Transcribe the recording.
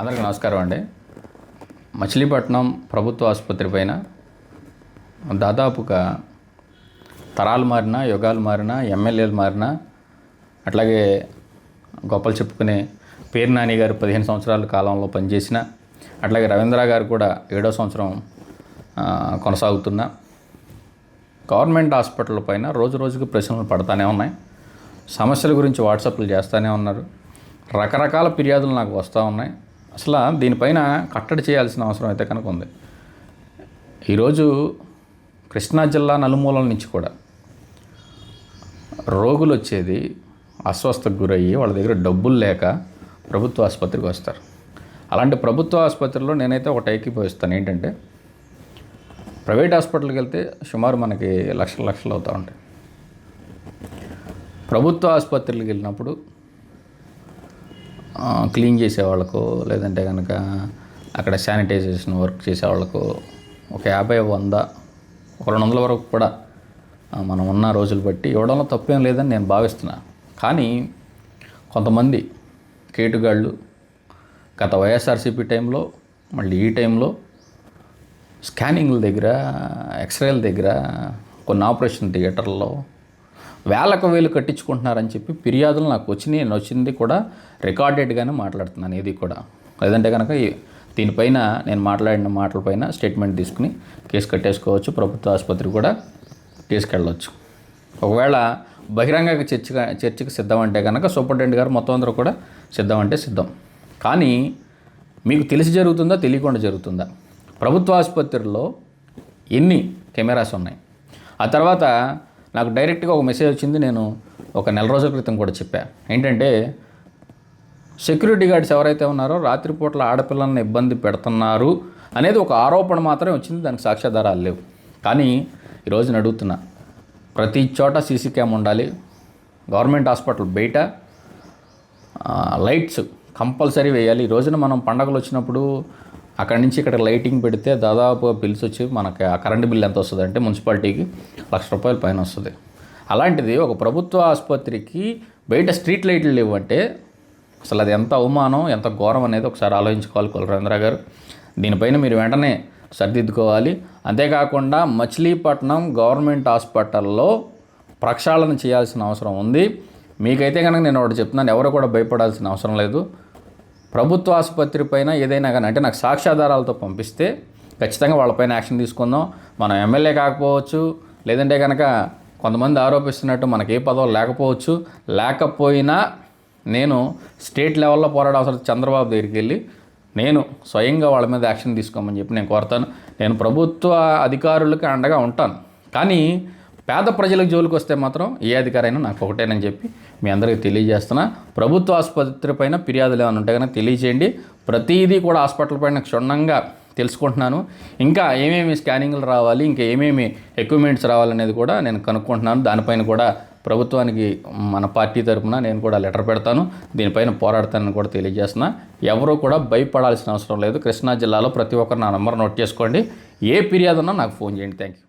అందరికీ నమస్కారం అండి. మచిలీపట్నం ప్రభుత్వ ఆసుపత్రి పైన దాదాపుగా తరాలు మారినా యుగాలు మారినా ఎమ్మెల్యేలు మారినా అట్లాగే గొప్పలు చెప్పుకునే పేరు నాని గారు పదిహేను సంవత్సరాల కాలంలో పనిచేసిన అట్లాగే రవీంద్ర గారు కూడా ఏడో సంవత్సరం కొనసాగుతున్న. గవర్నమెంట్ హాస్పిటల్ పైన రోజు రోజుకి ప్రశ్నలు పడతానే ఉన్నాయి. సమస్యల గురించి వాట్సాప్లు చేస్తూనే ఉన్నారు. రకరకాల ఫిర్యాదులు నాకు వస్తూ ఉన్నాయి. అసలు దీనిపైన కట్టడి చేయాల్సిన అవసరం అయితే కనుక ఉంది. ఈరోజు కృష్ణా జిల్లా నలుమూలల నుంచి కూడా రోగులు వచ్చేది అస్వస్థకు గురయ్యి వాళ్ళ దగ్గర డబ్బులు లేక ప్రభుత్వ ఆసుపత్రికి వస్తారు. అలాంటి ప్రభుత్వ ఆసుపత్రిలో నేనైతే ఒకటి ఏకీభవిస్తాను ఏంటంటే ప్రైవేట్ హాస్పిటల్కి వెళ్తే సుమారు మనకి లక్షల లక్షలు అవుతూ ఉంటాయి. ప్రభుత్వ ఆసుపత్రికి వెళ్ళినప్పుడు క్లీన్ చేసే వాళ్ళకు లేదంటే కనుక అక్కడ శానిటైజేషన్ వర్క్ చేసే వాళ్ళకు ఒక యాభై వంద ఒక రెండు వందల వరకు కూడా మనం ఉన్న రోజులు బట్టి ఇవ్వడంలో తప్పేం లేదని నేను భావిస్తున్నా. కానీ కొంతమంది కేటుగాళ్ళు గత వైఎస్ఆర్సీపీ టైంలో మళ్ళీ ఈ టైంలో స్కానింగ్ల దగ్గర ఎక్స్రేల దగ్గర కొన్ని ఆపరేషన్ థియేటర్లో వేలకు వేలు కట్టించుకుంటున్నారని చెప్పి ఫిర్యాదులు నాకు వచ్చినాయి. నేను వచ్చింది కూడా రికార్డెడ్గానే మాట్లాడుతున్నాను ఇది కూడా. లేదంటే కనుక దీనిపైన నేను మాట్లాడిన మాటలపైన స్టేట్మెంట్ తీసుకుని కేసు కట్టేసుకోవచ్చు ప్రభుత్వ ఆసుపత్రి కూడా తీసుకెళ్ళవచ్చు ఒకవేళ బహిరంగ చర్చగా చర్చకి సిద్ధం అంటే కనుక సూపరింటెండెంట్ గారు మొత్తం అందరూ కూడా సిద్ధం అంటే సిద్ధం. కానీ మీకు తెలిసి జరుగుతుందా తెలియకుండా జరుగుతుందా? ప్రభుత్వ ఆసుపత్రిలో ఎన్ని కెమెరాస్ ఉన్నాయి? ఆ తర్వాత నాకు డైరెక్ట్గా ఒక మెసేజ్ వచ్చింది నేను ఒక నెల రోజుల క్రితం కూడా చెప్పా. ఏంటంటే సెక్యూరిటీ గార్డ్స్ ఎవరైతే ఉన్నారో రాత్రిపూట్ల ఆడపిల్లల్ని ఇబ్బంది పెడుతున్నారు అనేది ఒక ఆరోపణ మాత్రమే వచ్చింది దానికి సాక్ష్యాధారాలు లేవు. కానీ ఈరోజు నేను అడుగుతున్నా ప్రతి చోట సీసీ క్యామ్ ఉండాలి గవర్నమెంట్ హాస్పిటల్ బయట లైట్స్ కంపల్సరీ వేయాలి. ఈ రోజున మనం పండగలు వచ్చినప్పుడు అక్కడి నుంచి ఇక్కడ లైటింగ్ పెడితే దాదాపు బిల్స్ వచ్చి మనకి ఆ కరెంట్ బిల్ ఎంత వస్తుంది అంటే మున్సిపాలిటీకి లక్ష రూపాయల పైన వస్తుంది. అలాంటిది ఒక ప్రభుత్వ ఆసుపత్రికి బయట స్ట్రీట్ లైట్లు లేవంటే అసలు అది ఎంత అవమానం ఎంత ఘోరం అనేది ఒకసారి ఆలోచించుకోవాలి కులరేంద్ర గారు. దీనిపైన మీరు వెంటనే సరిదిద్దుకోవాలి. అంతేకాకుండా మచిలీపట్నం గవర్నమెంట్ హాస్పిటల్లో ప్రక్షాళన చేయాల్సిన అవసరం ఉంది. మీకైతే కనుక నేను ఒకటి చెప్తున్నాను ఎవరు కూడా భయపడాల్సిన అవసరం లేదు. ప్రభుత్వ ఆసుపత్రి పైన ఏదైనా కానీ అంటే నాకు సాక్ష్యాధారాలతో పంపిస్తే ఖచ్చితంగా వాళ్ళపైన యాక్షన్ తీసుకుందాం. మనం ఎమ్మెల్యే కాకపోవచ్చు లేదంటే కనుక కొంతమంది ఆరోపిస్తున్నట్టు మనకి ఏ పదవులు లేకపోవచ్చు. లేకపోయినా నేను స్టేట్ లెవెల్లో పోరాడాల్సిన చంద్రబాబు దగ్గరికి వెళ్ళి నేను స్వయంగా వాళ్ళ మీద యాక్షన్ తీసుకోమని చెప్పి నేను కోరుతాను. నేను ప్రభుత్వ అధికారులకి అండగా ఉంటాను. కానీ పేద ప్రజలకు జోలికి వస్తే మాత్రం ఏ అధికారైనా నాకు ఒకటేనని చెప్పి మీ అందరికీ తెలియజేస్తున్నా. ప్రభుత్వ ఆసుపత్రి పైన ఫిర్యాదులు ఏమైనా ఉంటే కనుక తెలియజేయండి. ప్రతిదీ కూడా హాస్పిటల్ పైన క్షుణ్ణంగా తెలుసుకుంటున్నాను. ఇంకా ఏమేమి స్కానింగ్లు రావాలి ఇంకా ఏమేమి ఎక్విప్మెంట్స్ రావాలనేది కూడా నేను కనుక్కుంటున్నాను. దానిపైన కూడా ప్రభుత్వానికి మన పార్టీ తరపున నేను కూడా లెటర్ పెడతాను. దీనిపైన పోరాడతానని కూడా తెలియజేస్తున్నా. ఎవరూ కూడా భయపడాల్సిన అవసరం లేదు. కృష్ణా జిల్లాలో ప్రతి ఒక్కరు నా నెంబర్ నోట్ చేసుకోండి. ఏ ఫిర్యాదు ఉన్నా నాకు ఫోన్ చేయండి. Thank you